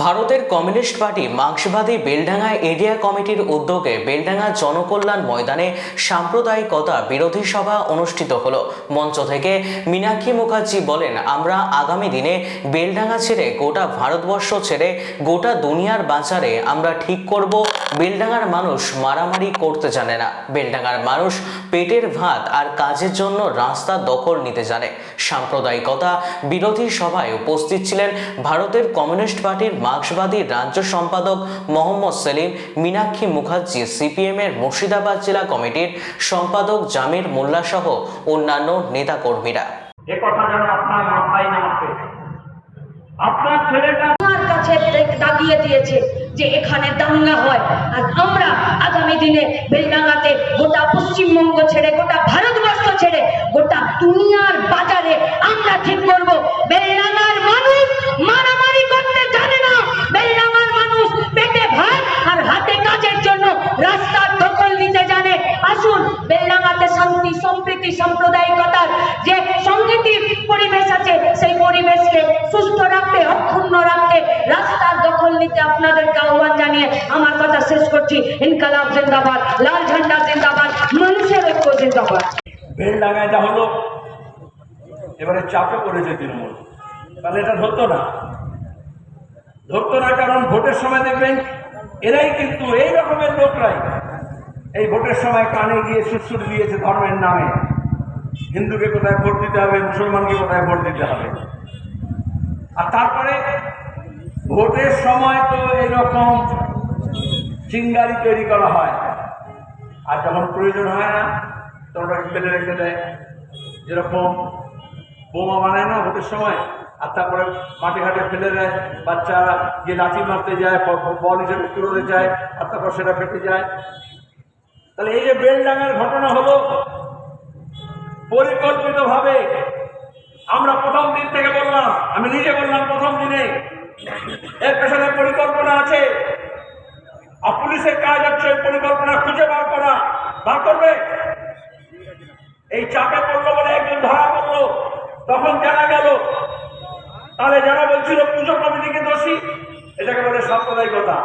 ভারতের communist party মার্ক্সবাদী Beldanga area কমিটির উদ্যোগে বেলডাঙ্গা জনকল্যাণ ময়দানে সাম্প্রদায়িকতা বিরোধী সভা অনুষ্ঠিত হলো। মঞ্চ থেকে মীনাক্ষী মুখার্জি বলেন, আমরা আগামী দিনে বেলডাঙ্গা ছেড়ে গোটা ভারতবর্ষ ছেড়ে গোটা দুনিয়ার বাজারে আমরা ঠিক করব। বেলডাঙ্গার মানুষ মারামারি করতে জানে না। বেলডাঙ্গার মানুষ পেটের ভাত আর কাজের জন্য রাস্তা দখল নিতে জানে। সাম্প্রদায়িকতা বিরোধী সভায় উপস্থিত ছিলেন ভারতের কমিউনিস্ট পার্টির মার্ক্সবাদী রাজ্য সম্পাদক মোহাম্মদ সেলিম মীনাক্ষী মুখার্জি সিপিএম এর মুর্শিদাবাদ জেলা কমিটির সম্পাদক জামির মোল্লা সহ অন্যান্য নেতাকর্মীরা। এ কথা যেন আপনার মাথায় না আপনার ছেলেটা কাছে দেখ- দিয়েছে যে এখানে দাঙ্গা হয়। আর আমরা আগামী দিনে বেলডাঙ্গাতে গোটা পশ্চিমবঙ্গ ছেড়ে গোটা ভারতবর্ষ ছেড়ে গোটা দুনিয়ার বাজারে আমরা ঠিক করব। বেলডাঙ্গার মানুষ মারামারি করতে জানে না বেলডাঙ্গার মানুষ পেটে ভাত আর হাতে কাজের জন্য রাস্তার দখল নিতে জানে আসুন বেলডাঙ্গাতে শান্তি সম্প্রীতি সাম্প্রদায়িকতার যে সংগীতির পরিবেশ আছে সেই পরিবেশকে সুস্থ রাখতে অক্ষুণ্ণ রাখতে রাস্তার দখল নিতে আপনাদেরকে আহ্বান জানিয়ে আমার কথা শেষ করছি। ইনকালাব জিন্দাবাদ, লাল ঝান্ডা জিন্দাবাদ, মানুষের ঐক্য জিন্দাবাদ। বেলডাঙায় যা হলো, এবারে চাপে পড়েছে তৃণমূল। তাহলে এটা না। না কারণ ভোটের সময় দেখবেন, এরাই কিন্তু এই রকমের লোকরাই। এই ভোটের সময় কানে গিয়ে সুরসুর দিয়েছে ধর্মের নামে। হিন্দুকে কোথায় ভোট দিতে হবে, মুসলমানকে কোথায় ভোট দিতে হবে? আর তারপরে ভোটের সময় তো এরকম চিঙ্গারি তৈরি করা হয়। আর যখন প্রয়োজন হয় না, তখন ফেলে রেখে দেয়। যেরকম বোমা বানায় না ভোটের সময়, আর তারপরে মাঠে ঘাটে ফেলে দেয়। বাচ্চারা গিয়ে লাঠি মারতে যায় বল হিসেবে তুলে যায়, আর তারপর সেটা ফেটে যায়। তাহলে এই যে বেলডাঙ্গার ঘটনা হলো, পরিকল্পিতভাবে আমরা প্রথম দিন থেকে বললাম, আমি নিজে বললাম প্রথম দিনে এর পেছনে পরিকল্পনা আছে। আর পুলিশের কাজ হচ্ছে পরিকল্পনা খুঁজে বার করা। বার করবে? এই চাপে পড়ল বলে একজন ধরা পড়ল। তখন জানা গেল, তাহলে যারা বলছিল পুজো কমিটিকে দোষী, এটাকে বলে সাম্প্রদায়িকতা।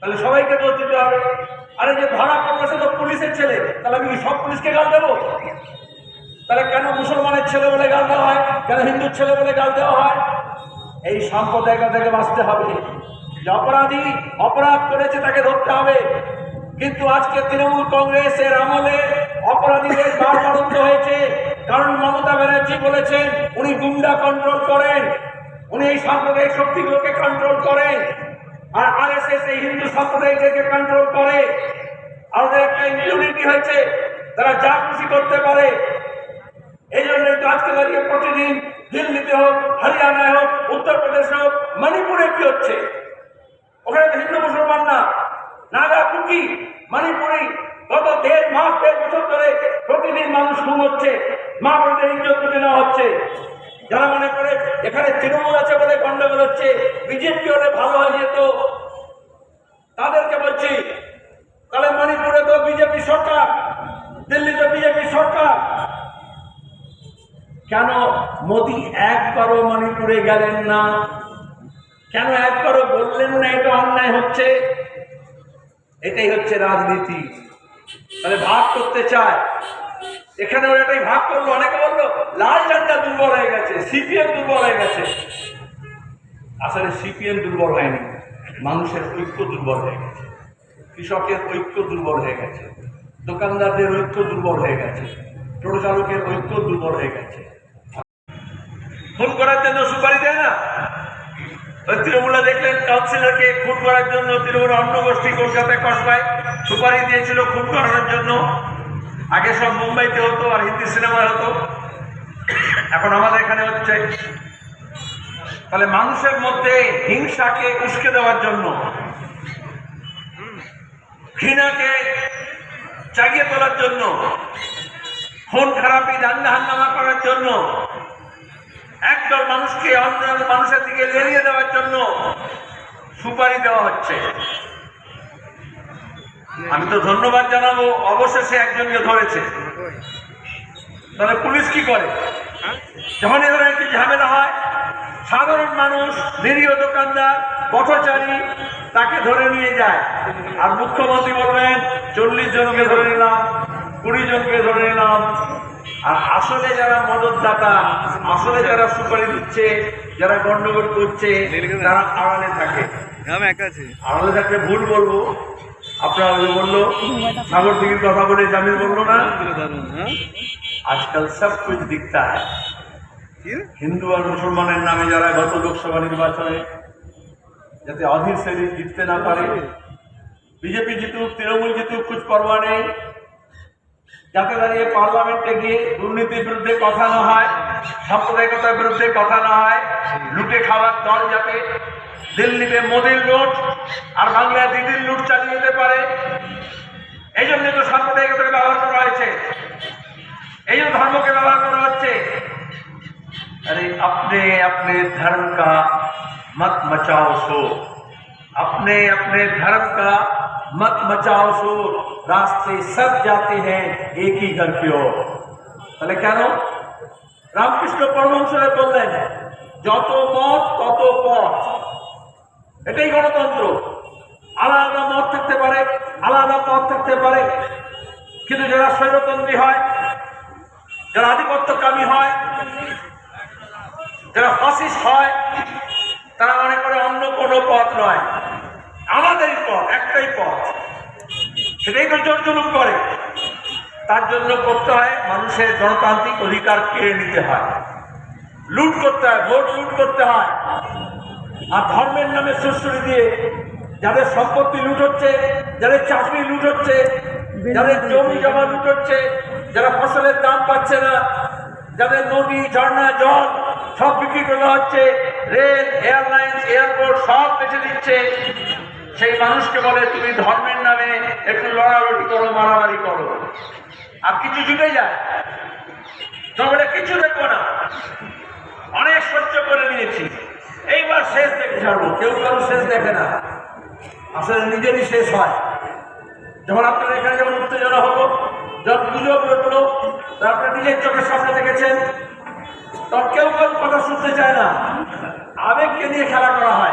তাহলে সবাইকে দোষ দিতে হবে। আরে যে ধরা পড়ল সে তো পুলিশের ছেলে। তাহলে আমি সব পুলিশকে গাল দেবো? তাহলে কেন মুসলমানের ছেলে বলে গাল দেওয়া হয়? কেন হিন্দুর ছেলে বলে গাল দেওয়া হয়? এই সাম্প্রদায়িকতা থেকে বাঁচতে হবে। যে অপরাধী অপরাধ করেছে তাকে ধরতে হবে। কিন্তু আজকে তৃণমূল কংগ্রেসের আমলে অপরাধীদের বার বাড়ন্ত হয়েছে। কারণ মমতা ব্যানার্জি বলেছেন, উনি গুন্ডা কন্ট্রোল করেন। উনি এই সাম্প্রদায়িক শক্তিগুলোকে কন্ট্রোল করেন। আর আর এস এস এই হিন্দু সম্প্রদায়কে কন্ট্রোল করে। আর ওদের একটা ইমিউনিটি হয়েছে, তারা যা খুশি করতে পারে। এই জন্য আজকে দাঁড়িয়ে প্রতিদিন দিল্লিতে হোক উত্তরপ্রদেশে হোক, মণিপুরে কি হচ্ছে? ওখানে তো হিন্দু, মুসলমান না। নাগা, কুকি, মণিপুরি, গত দেড় মাস, দেড় বছর ধরে প্রতিদিন মানুষ খুন হচ্ছে। মা বোনদের ইজ্জত তুলে নেওয়া হচ্ছে। যারা মনে করে এখানে তৃণমূল আছে বলে গন্ডগোল হচ্ছে, বিজেপি হলে ভালো হয়ে যেত। তাদেরকে বলছি, তাহলে মণিপুরে তো বিজেপি সরকার, দিল্লিতে বিজেপি সরকার। কেন মোদী একবারও মণিপুরে গেলেন না? কেন একবারও বললেন না এটা অন্যায় হচ্ছে? এটাই হচ্ছে রাজনীতি। তাহলে ভাগ করতে চায়। এখানে ওরা এটাই ভাগ করল, অনেকে বলল, লাল ঝান্ডা দুর্বল হয়ে গেছে, সিপিএম দুর্বল হয়ে গেছে। আসলে সিপিএম দুর্বল হয়নি, মানুষের ঐক্য দুর্বল হয়ে গেছে, কৃষকের ঐক্য দুর্বল হয়ে গেছে, দোকানদারদের ঐক্য দুর্বল হয়ে গেছে টোটো চালকের ঐক্য দুর্বল হয়ে গেছে। খুন করার জন্য সুপারি দেয় না? তৃণমূলে দেখলেন কাউন্সিলরকে খুন করার জন্য তৃণমূল অন্য গোষ্ঠী কলকাতায় কসবায় সুপারি দিয়েছিল খুন করানোর জন্য। আগে সব মুম্বাইতে হতো আর হিন্দি সিনেমায় হতো। এখন আমাদের এখানে হচ্ছে। তাহলে মানুষের মধ্যে হিংসাকে উস্কে দেওয়ার জন্য, ঘৃণাকে জাগিয়ে তোলার জন্য খুন খারাপি দাঙ্গা হাঙ্গামা করার জন্য একদল মানুষকে অন্য মানুষের দিকে লেলিয়ে দেওয়ার জন্য সুপারি দেওয়া হচ্ছে। আমি তো ধন্যবাদ জানাব, অবশেষে একজনকে ধরেছে। তাহলে পুলিশ কি করে? যখন এ ধরনের একটি ঝামেলা হয়, সাধারণ মানুষ, নিরীহ দোকানদার পথচারী তাকে ধরে নিয়ে যায়। আর মুখ্যমন্ত্রী বলবেন, চল্লিশ জনকে ধরে নিলাম, কুড়ি জনকে ধরে নিলাম। আর আসলে যারা মদতদাতা আসলে যারা সুপারি দিচ্ছে যারা গন্ডগোল করছে তারা আড়ালে থাকে। আছি। আড়ালে থাকলে ভুল বলব। আপনারা বলল সাগর দিঘির কথা বলে জামিন বলল না। হ্যাঁ। আজকাল সব কুছ কি? হিন্দু আর মুসলমানের নামে যারা গত লোকসভা নির্বাচনে যাতে অধীর শ্রেণি জিততে না পারে বিজেপি জিতুক তৃণমূল জিতুক কুছ পরোয়া নেই। যাতে দাঁড়িয়ে পার্লামেন্টে গিয়ে দুর্নীতির বিরুদ্ধে কথা না হয় সাম্প্রদায়িকতার বিরুদ্ধে কথা না হয় লুটে খাওয়ার দল যাতে দিল্লিতে মোদির লুট আর বাংলায় দিদির লুট চালিয়ে যেতে পারে এই জন্য তো সাম্প্রদায়িকতাকে ব্যবহার করা হয়েছে এই জন্য ধর্মকে ব্যবহার করা হচ্ছে अरे अपने अपने धर्म का मत मचाओ शोर अपने अपने धर्म का मत मचाओ शोर रास्ते सब जाते हैं एक ही घर की ओर তাহলে কেন রামকৃষ্ণ পরমহংসরে বললেন যত মত তত পথ এটাই গণতন্ত্র আলাদা মত থাকতে পারে আলাদা পথ থাকতে পারে কিন্তু যারা স্বৈরতন্ত্রী হয় যারা আধিপত্যকামী হয় যারা ফাসিস্ট হয় তারা মনে করে অন্য কোনো পথ নয় আমাদেরই পথ, একটাই পথ। সেটাই তো জোর করে। তার জন্য করতে হয়, মানুষের গণতান্ত্রিক অধিকার কেড়ে নিতে হয়। লুট করতে হয়, ভোট লুট করতে হয়। আর ধর্মের নামে সুশ্রী দিয়ে যাদের সম্পত্তি লুট হচ্ছে, যাদের চাকরি লুট হচ্ছে, যাদের জমি জমা লুট হচ্ছে, যারা ফসলের দাম পাচ্ছে না, যাদের নদী, ঝর্ণা, জল সব বিক্রি করা হচ্ছে, রেল এয়ারলাইন্স এয়ারপোর্ট সব বেঁচে দিচ্ছে। সেই মানুষকে বলে, তুমি ধর্মের নামে একটু লড়ালড়ি করো, মারামারি করো। আর কিছু জুটে যায় তবে কিছু দেখব না। অনেক সহ্য করে নিয়েছি। এইবার শেষ দেখে ছাড়বো। কেউ কারও শেষ দেখে না। আসলে নিজেরই শেষ হয়। যখন আপনার এখানে যেমন উত্তেজনা হলো, যখন গুজব রটলো তা আপনি নিজের চোখের সামনে দেখেছেন, তখন কেউ কেউ কথা শুনতে চায় না। আবেগকে নিয়ে খেলা করা হয়।